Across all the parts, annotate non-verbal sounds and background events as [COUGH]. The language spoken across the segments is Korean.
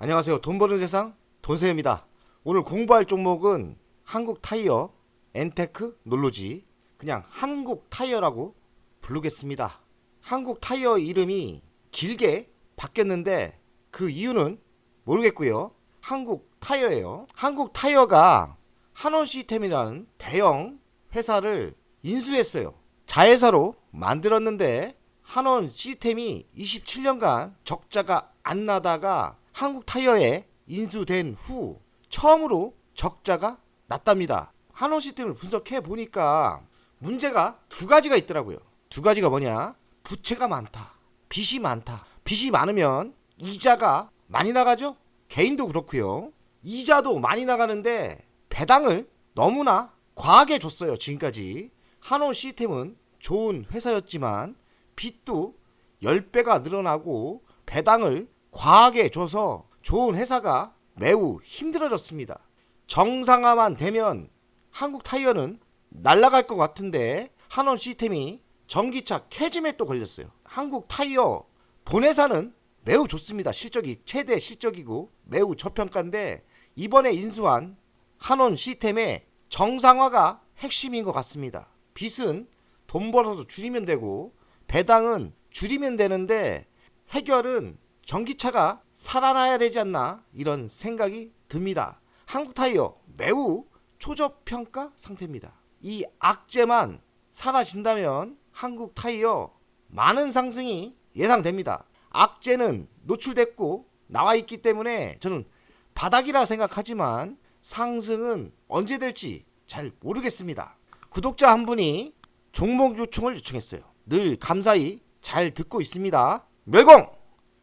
안녕하세요. 돈 버는 세상 돈세입니다. 오늘 공부할 종목은 한국 타이어, 엔테크, 놀로지 그냥 한국 타이어라고 부르겠습니다. 한국 타이어 이름이 길게 바뀌었는데 그 이유는 모르겠고요. 한국 타이어예요. 한국 타이어가 한원 시스템이라는 대형 회사를 인수했어요. 자회사로 만들었는데 한원 시스템이 27년간 적자가 안 나다가 한국 타이어에 인수된 후 처음으로 적자가 났답니다. 한원 시스템을 분석해 보니까 문제가 두 가지가 있더라고요. 두 가지가 뭐냐? 부채가 많다. 빚이 많다. 빚이 많으면 이자가 많이 나가죠? 개인도 그렇고요. 이자도 많이 나가는데 배당을 너무나 과하게 줬어요. 지금까지. 한원 시스템은 좋은 회사였지만 빚도 10배가 늘어나고 배당을 과하게 줘서 좋은 회사가 매우 힘들어졌습니다. 정상화만 되면 한국 타이어는 날아갈 것 같은데 한원 시스템이 전기차 캐즘에 또 걸렸어요. 한국 타이어 본회사는 매우 좋습니다. 실적이 최대 실적이고 매우 저평가인데 이번에 인수한 한원 시스템의 정상화가 핵심인 것 같습니다. 빚은 돈 벌어서 줄이면 되고 배당은 줄이면 되는데 해결은 전기차가 살아나야 되지 않나 이런 생각이 듭니다. 한국 타이어 매우 초저평가 상태입니다. 이 악재만 사라진다면 한국 타이어 많은 상승이 예상됩니다. 악재는 노출됐고 나와 있기 때문에 저는 바닥이라 생각하지만 상승은 언제 될지 잘 모르겠습니다. 구독자 한 분이 종목 요청을 요청했어요. 늘 감사히 잘 듣고 있습니다. 멸공!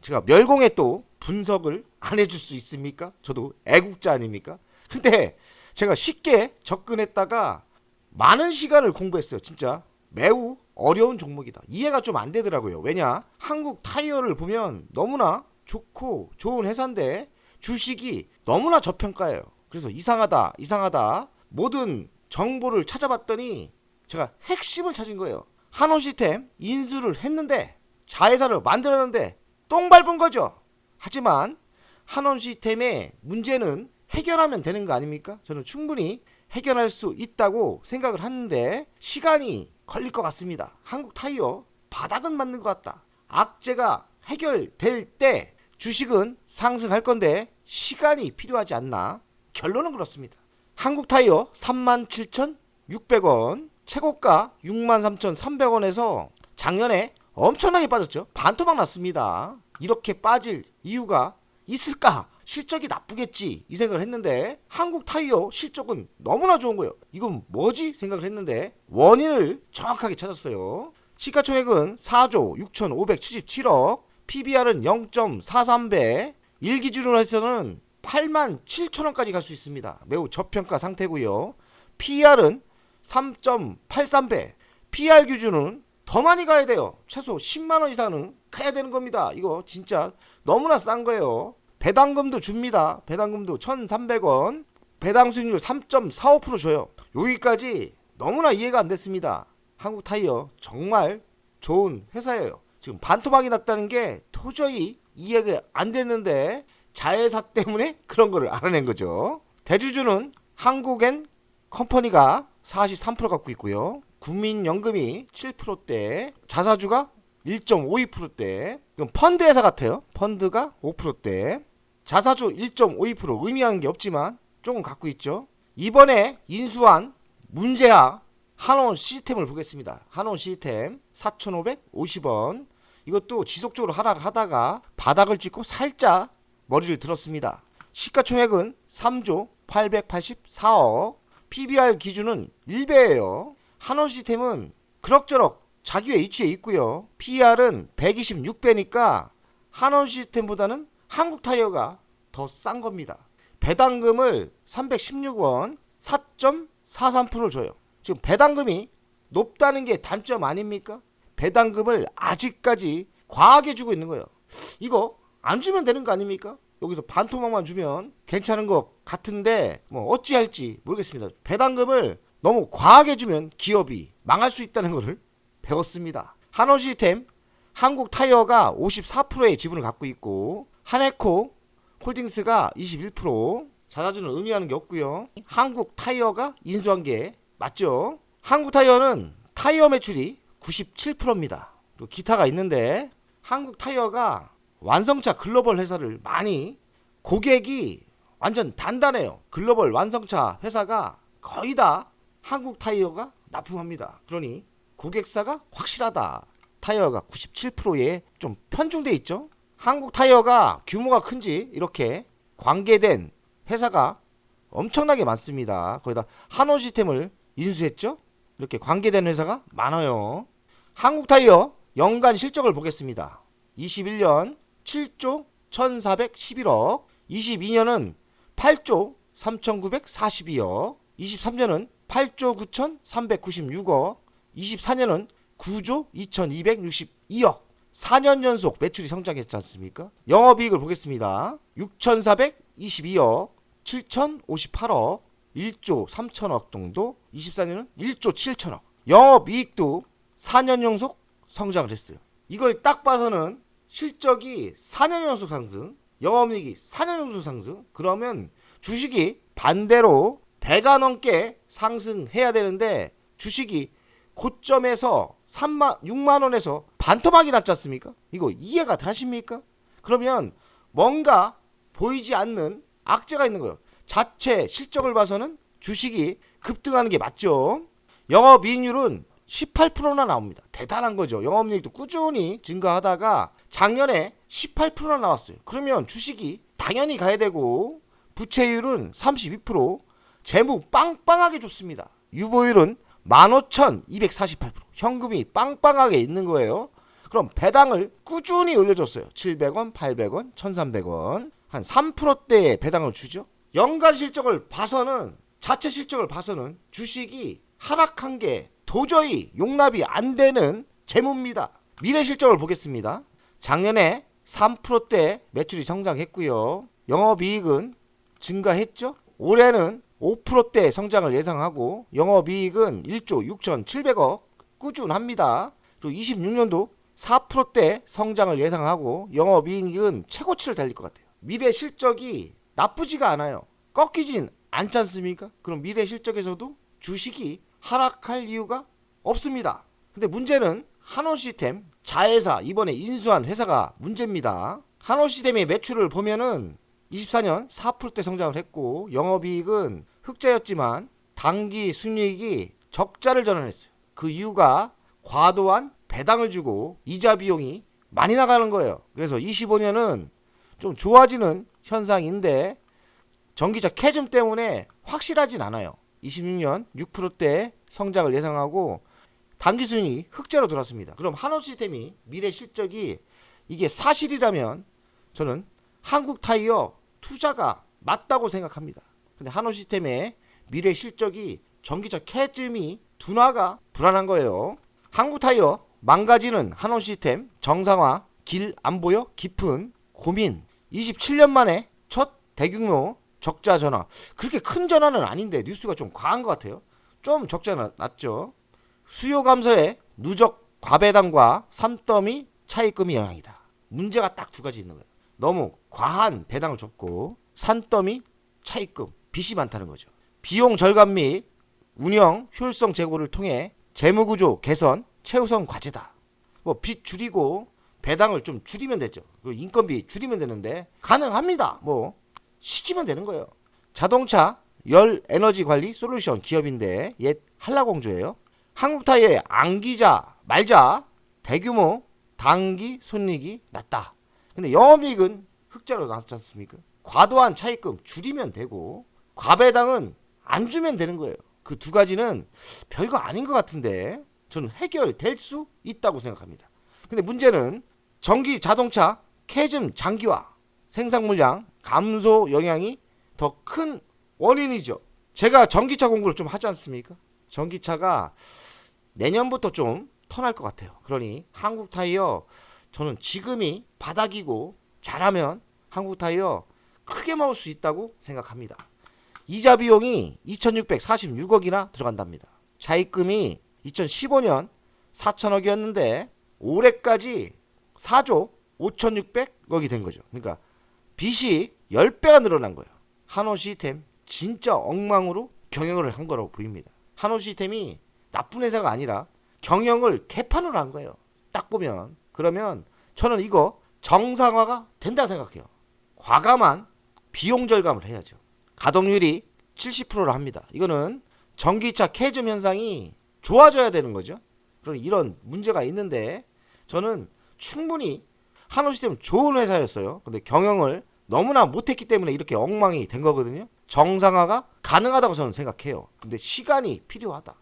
제가 멸공에 또 분석을 안 해줄 수 있습니까? 저도 애국자 아닙니까? 근데 제가 쉽게 접근했다가 많은 시간을 공부했어요. 진짜 매우 어려운 종목이다. 이해가 좀 안 되더라고요. 왜냐? 한국 타이어를 보면 너무나 좋고 좋은 회사인데 주식이 너무나 저평가예요. 그래서 이상하다, 이상하다. 모든 정보를 찾아봤더니 제가 핵심을 찾은 거예요. 한원 시스템 인수를 했는데 자회사를 만들었는데 똥 밟은 거죠. 하지만 한원 시스템의 문제는 해결하면 되는 거 아닙니까? 저는 충분히 해결할 수 있다고 생각을 하는데 시간이 걸릴 것 같습니다. 한국 타이어 바닥은 맞는 것 같다. 악재가 해결될 때 주식은 상승할 건데 시간이 필요하지 않나? 결론은 그렇습니다. 한국 타이어 37,600원, 최고가 63,300원에서 작년에 엄청나게 빠졌죠. 반토막 났습니다. 이렇게 빠질 이유가 있을까? 실적이 나쁘겠지 이 생각을 했는데 한국 타이어 실적은 너무나 좋은 거예요. 이건 뭐지 생각을 했는데 원인을 정확하게 찾았어요. 시가총액은 4조 6,577억, PBR은 0.43배, 일기준으로 해서는 8만 7천 원까지 갈 수 있습니다. 매우 저평가 상태고요. PER은 3.83배, PR 기준은 더 많이 가야 돼요. 최소 10만 원 이상은 가야 되는 겁니다. 이거 진짜 너무나 싼 거예요. 배당금도 줍니다. 배당금도 1,300원. 배당 수익률 3.45% 줘요. 여기까지 너무나 이해가 안 됐습니다. 한국 타이어 정말 좋은 회사예요. 지금 반토막이 났다는 게 도저히 이해가 안 됐는데 자회사 때문에 [LAUGHS] 그런 거를 알아낸 거죠. 대주주는 한국엔 컴퍼니가 43% 갖고 있고요. 국민연금이 7%대, 자사주가 1.52%대. 그럼 펀드 회사 같아요. 펀드가 5%대. 자사주 1.52% 의미하는 게 없지만 조금 갖고 있죠. 이번에 인수한 문제아 한원 시스템을 보겠습니다. 한원 시스템 4,550원. 이것도 지속적으로 하락하다가 바닥을 찍고 살짝 머리를 들었습니다. 시가총액은 3조 884억. PBR 기준은 1배예요. 한원 시스템은 그럭저럭 자기의 위치에 있고요. PR은 126배니까 한원 시스템보다는 한국 타이어가 더 싼 겁니다. 배당금을 316원 4.43% 줘요. 지금 배당금이 높다는 게 단점 아닙니까? 배당금을 아직까지 과하게 주고 있는 거예요. 이거 안 주면 되는 거 아닙니까? 여기서 반토막만 주면 괜찮은 것 같은데 뭐 어찌할지 모르겠습니다. 배당금을 너무 과하게 주면 기업이 망할 수 있다는 것을 배웠습니다. 한원 시스템 한국 타이어가 54%의 지분을 갖고 있고 한에코 홀딩스가 21%, 자사주는 의미하는 게 없고요. 한국 타이어가 인수한 게 맞죠? 한국 타이어는 타이어 매출이 97%입니다. 또 기타가 있는데 한국 타이어가 완성차 글로벌 회사를 많이 고객이 완전 단단해요. 글로벌 완성차 회사가 거의 다 한국 타이어가 납품합니다. 그러니 고객사가 확실하다. 타이어가 97%에 좀 편중돼 있죠. 한국 타이어가 규모가 큰지 이렇게 관계된 회사가 엄청나게 많습니다. 거기다 한원 시스템을 인수했죠. 이렇게 관계된 회사가 많아요. 한국 타이어 연간 실적을 보겠습니다. 21년 7조 1,411억, 22년은 8조 3,942억, 23년은 8조 9,396억, 24년은 9조 2,262억. 4년 연속 매출이 성장했지 않습니까? 영업이익을 보겠습니다. 6,422억, 7,058억, 1조 3천억 정도, 24년은 1조 7천억. 영업이익도 4년 연속 성장을 했어요. 이걸 딱 봐서는 실적이 4년 연속 상승, 영업이익이 4년 연속 상승, 그러면 주식이 반대로 배가 넘게 상승해야 되는데 주식이 고점에서 3만 6만 원에서 반토막이 났지 않습니까? 이거 이해가 되십니까? 그러면 뭔가 보이지 않는 악재가 있는 거예요. 자체 실적을 봐서는 주식이 급등하는 게 맞죠. 영업이익률은 18%나 나옵니다. 대단한 거죠. 영업이익도 꾸준히 증가하다가 작년에 18%나 나왔어요. 그러면 주식이 당연히 가야 되고 부채율은 32%, 재무 빵빵하게 좋습니다. 유보율은 15,248%. 현금이 빵빵하게 있는 거예요. 그럼 배당을 꾸준히 올려줬어요. 700원, 800원, 1,300원. 한 3%대의 배당을 주죠. 연간 실적을 봐서는 자체 실적을 봐서는 주식이 하락한 게 도저히 용납이 안 되는 재무입니다. 미래 실적을 보겠습니다. 작년에 3%대 매출이 성장했고요. 영업이익은 증가했죠. 올해는 5%대 성장을 예상하고 영업이익은 1조 6,700억 꾸준합니다. 그리고 26년도 4%대 성장을 예상하고 영업이익은 최고치를 달릴 것 같아요. 미래 실적이 나쁘지가 않아요. 꺾이진 않지 않습니까? 그럼 미래 실적에서도 주식이 하락할 이유가 없습니다. 근데 문제는 한원 시스템 자회사 이번에 인수한 회사가 문제입니다. 한원 시스템의 매출을 보면은 24년 4%대 성장을 했고 영업이익은 흑자였지만 단기 순이익이 적자를 전환했어요. 그 이유가 과도한 배당을 주고 이자 비용이 많이 나가는 거예요. 그래서 25년은 좀 좋아지는 현상인데 전기차 캐즘 때문에 확실하진 않아요. 26년 6%대 성장을 예상하고 단기 순이 흑자로 돌았습니다. 그럼 한원 시스템이 미래 실적이 이게 사실이라면 저는 한국 타이어 투자가 맞다고 생각합니다. 근데 한원 시스템의 미래 실적이 전기차 캐즘이 둔화가 불안한 거예요. 한국 타이어 망가지는 한원 시스템 정상화 길 안 보여 깊은 고민 27년 만에 첫 대규모 적자 전환 그렇게 큰 전환은 아닌데 뉴스가 좀 과한 것 같아요. 좀 적자 나- 났죠. 수요 감소에 누적 과배당과 삼더미 차입금이 영향이다. 문제가 딱 두 가지 있는 거예요. 너무 과한 배당을 줬고 산더미 차입금 빚이 많다는 거죠. 비용 절감 및 운영 효율성 제고를 통해 재무구조 개선 최우선 과제다. 뭐 빚 줄이고 배당을 좀 줄이면 되죠. 그 인건비 줄이면 되는데 가능합니다. 뭐 시키면 되는 거예요. 자동차 열 에너지 관리 솔루션 기업인데 옛 한라공조예요. 한국 타이어의 안기자 말자 대규모 단기 손익이 낮다. 근데 영업이익은 흑자로 나왔지 않습니까? 과도한 차입금 줄이면 되고 과배당은 안 주면 되는 거예요. 그 두 가지는 별거 아닌 것 같은데 저는 해결될 수 있다고 생각합니다. 근데 문제는 전기 자동차 캐즘 장기화 생산 물량 감소 영향이 더 큰 원인이죠. 제가 전기차 공부를 좀 하지 않습니까? 전기차가 내년부터 좀 턴할 것 같아요. 그러니 한국 타이어 저는 지금이 바닥이고 잘하면 한국 타이어 크게 먹을 수 있다고 생각합니다. 이자 비용이 2,646억이나 들어간답니다. 차입금이 2015년 4천억이었는데 올해까지 4조 5,600억이 된 거죠. 그러니까 빚이 10배가 늘어난 거예요. 한호 시스템 진짜 엉망으로 경영을 한 거라고 보입니다. 한호 시스템이 나쁜 회사가 아니라 경영을 개판으로 한 거예요. 딱 보면 그러면 저는 이거 정상화가 된다 생각해요. 과감한 비용 절감을 해야죠. 가동률이 70%를 합니다. 이거는 전기차 캐즘 현상이 좋아져야 되는 거죠. 그런 이런 문제가 있는데 저는 충분히 한호 시스템 좋은 회사였어요. 근데 경영을 너무나 못했기 때문에 이렇게 엉망이 된 거거든요. 정상화가 가능하다고 저는 생각해요. 근데 시간이 필요하다.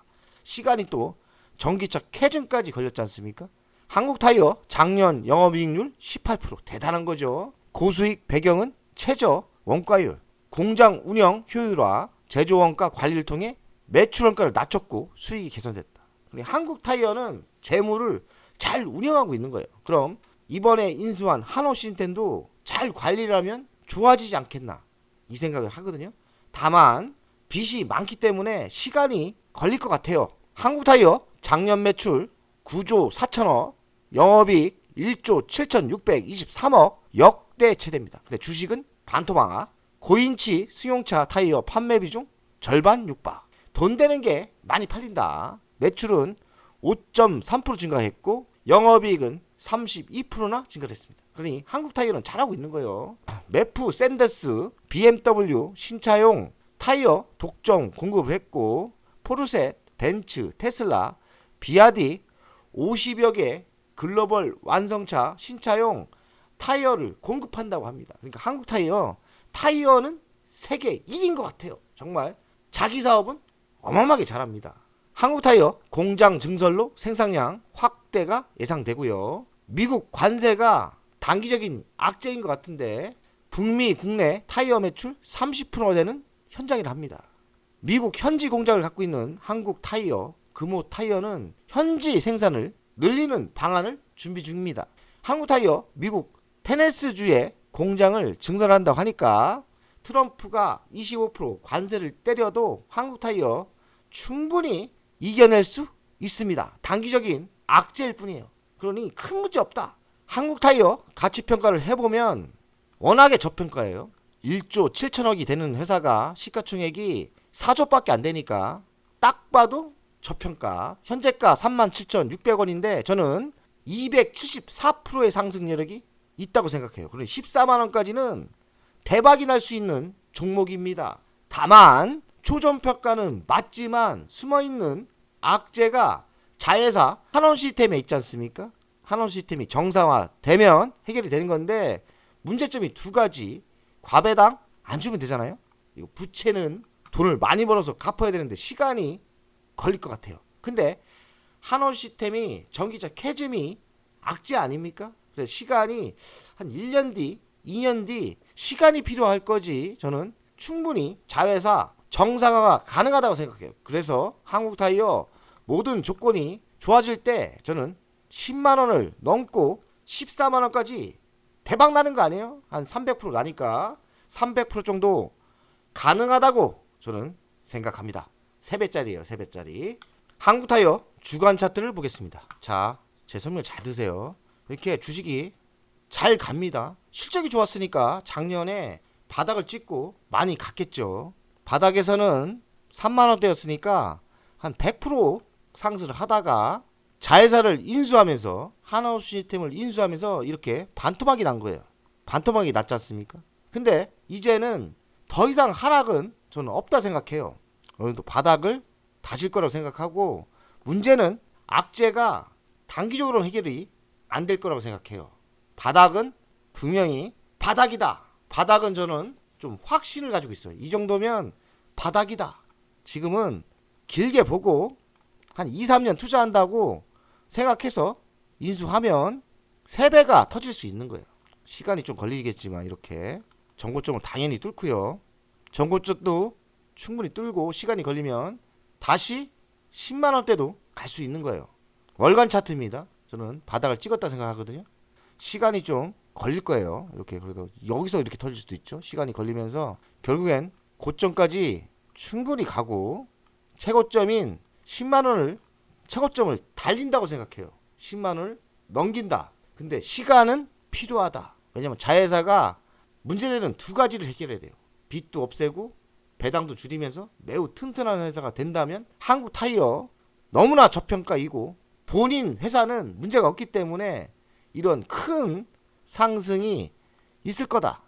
시간이 또 전기차 캐즘까지 걸렸지 않습니까? 한국 타이어 작년 영업이익률 18% 대단한 거죠. 고수익 배경은 최저 원가율, 공장 운영 효율화, 제조 원가 관리를 통해 매출 원가를 낮췄고 수익이 개선됐다. 한국 타이어는 재무를 잘 운영하고 있는 거예요. 그럼 이번에 인수한 한호 시스템도 잘 관리를 하면 좋아지지 않겠나 이 생각을 하거든요. 다만 빚이 많기 때문에 시간이 걸릴 것 같아요. 한국 타이어 작년 매출 9조 4천억, 영업이익 1조 7,623억 역대 최대입니다. 근데 주식은 반토막, 고인치 승용차 타이어 판매 비중 절반 육박. 돈 되는 게 많이 팔린다. 매출은 5.3% 증가했고 영업이익은 32%나 증가했습니다. 그러니 한국 타이어는 잘하고 있는 거예요. 메프, 샌더스, BMW 신차용 타이어 독점 공급을 했고 포르쉐, 벤츠, 테슬라, 비아디 50여 개 글로벌 완성차 신차용 타이어를 공급한다고 합니다. 그러니까 한국 타이어 타이어는 세계 1인 것 같아요. 정말 자기 사업은 어마어마하게 잘합니다. 한국 타이어 공장 증설로 생산량 확대가 예상되고요. 미국 관세가 단기적인 악재인 것 같은데 북미 국내 타이어 매출 30%가 되는 현장이라 합니다. 미국 현지 공장을 갖고 있는 한국 타이어 금호 타이어는 현지 생산을 늘리는 방안을 준비 중입니다. 한국 타이어 미국 테네스주에 공장을 증설한다고 하니까 트럼프가 25% 관세를 때려도 한국 타이어 충분히 이겨낼 수 있습니다. 단기적인 악재일 뿐이에요. 그러니 큰 문제 없다. 한국 타이어 가치 평가를 해보면 워낙에 저평가예요. 1조 7천억이 되는 회사가 시가총액이 4조밖에 안 되니까 딱 봐도 저평가. 현재가 37,600원인데 저는 274%의 상승력이 있다고 생각해요. 그러니 14만 원까지는 대박이 날 수 있는 종목입니다. 다만 초전평가는 맞지만 숨어있는 악재가 자회사 한원 시스템에 있지 않습니까? 한원 시스템이 정상화되면 해결이 되는 건데 문제점이 두 가지. 과배당 안 주면 되잖아요. 부채는 돈을 많이 벌어서 갚아야 되는데 시간이 걸릴 것 같아요. 근데 한원 시스템이 전기차 캐즘이 악재 아닙니까? 그래서 시간이 한 1년 뒤, 2년 뒤 시간이 필요할 거지. 저는 충분히 자회사 정상화가 가능하다고 생각해요. 그래서 한국 타이어 모든 조건이 좋아질 때 저는 10만 원을 넘고 14만 원까지 대박 나는 거 아니에요? 한 300% 나니까 300% 정도 가능하다고 저는 생각합니다. 3배짜리예요, 3배짜리. 한국 타이어 주간 차트를 보겠습니다. 자, 제 설명 잘 드세요. 이렇게 주식이 잘 갑니다. 실적이 좋았으니까 작년에 바닥을 찍고 많이 갔겠죠. 바닥에서는 3만 원대였으니까 한 100% 상승을 하다가 자회사를 인수하면서 하나우 시스템을 인수하면서 이렇게 반토막이 난 거예요. 반토막이 났지 않습니까? 근데 이제는 더 이상 하락은 저는 없다 생각해요. 어느 정도 바닥을 다질 거라고 생각하고 문제는 악재가 단기적으로 해결이 안 될 거라고 생각해요. 바닥은 분명히 바닥이다. 바닥은 저는 좀 확신을 가지고 있어요. 이 정도면 바닥이다. 지금은 길게 보고 한 2, 3년 투자한다고 생각해서 인수하면 3배가 터질 수 있는 거예요. 시간이 좀 걸리겠지만 이렇게 전고점을 당연히 뚫고요. 전고점도 충분히 뚫고 시간이 걸리면 다시 10만 원대도 갈 수 있는 거예요. 월간 차트입니다. 저는 바닥을 찍었다 생각하거든요. 시간이 좀 걸릴 거예요. 이렇게 그래도 여기서 이렇게 터질 수도 있죠. 시간이 걸리면서 결국엔 고점까지 충분히 가고 최고점인 10만 원을 최고점을 달린다고 생각해요. 10만 원을 넘긴다. 근데 시간은 필요하다. 왜냐면 자회사가 문제되는 두 가지를 해결해야 돼요. 빚도 없애고 배당도 줄이면서 매우 튼튼한 회사가 된다면 한국 타이어 너무나 저평가이고 본인 회사는 문제가 없기 때문에 이런 큰 상승이 있을 거다.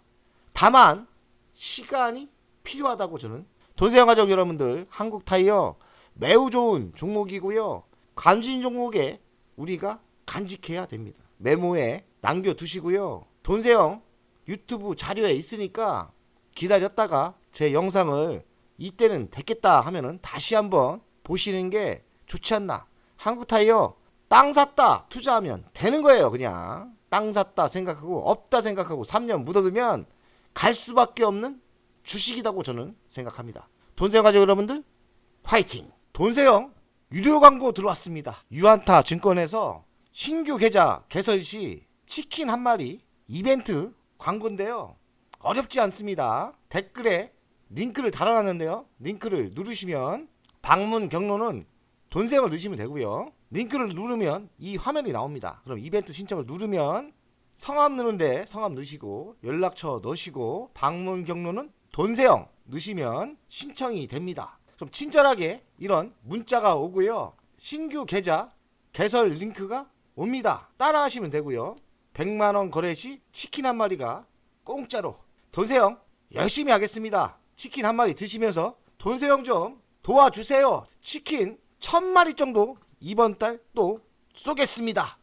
다만 시간이 필요하다고 저는 돈세영 가족 여러분들 한국 타이어 매우 좋은 종목이고요. 관심 종목에 우리가 간직해야 됩니다. 메모에 남겨 두시고요. 돈세영 유튜브 자료에 있으니까 기다렸다가 제 영상을 이때는 됐겠다 하면은 다시 한번 보시는 게 좋지 않나. 한국 타이어 땅 샀다 투자하면 되는 거예요, 그냥. 땅 샀다 생각하고 없다 생각하고 3년 묻어두면 갈 수밖에 없는 주식이라고 저는 생각합니다. 돈세영 가족 여러분들 화이팅! 돈세영 유료 광고 들어왔습니다. 유한타 증권에서 신규 계좌 개설 시 치킨 한 마리 이벤트 광고인데요. 어렵지 않습니다. 댓글에 링크를 달아놨는데요. 링크를 누르시면 방문 경로는 돈세영을 넣으시면 되고요. 링크를 누르면 이 화면이 나옵니다. 그럼 이벤트 신청을 누르면 성함 넣는데 성함 넣으시고 연락처 넣으시고 방문 경로는 돈세영 넣으시면 신청이 됩니다. 좀 친절하게 이런 문자가 오고요. 신규 계좌 개설 링크가 옵니다. 따라 하시면 되고요. 100만 원 거래 시 치킨 한 마리가 공짜로 돈세영 열심히 하겠습니다. 치킨 한 마리 드시면서 돈세영 좀 도와주세요. 치킨 천 마리 정도 이번 달 또 쏘겠습니다.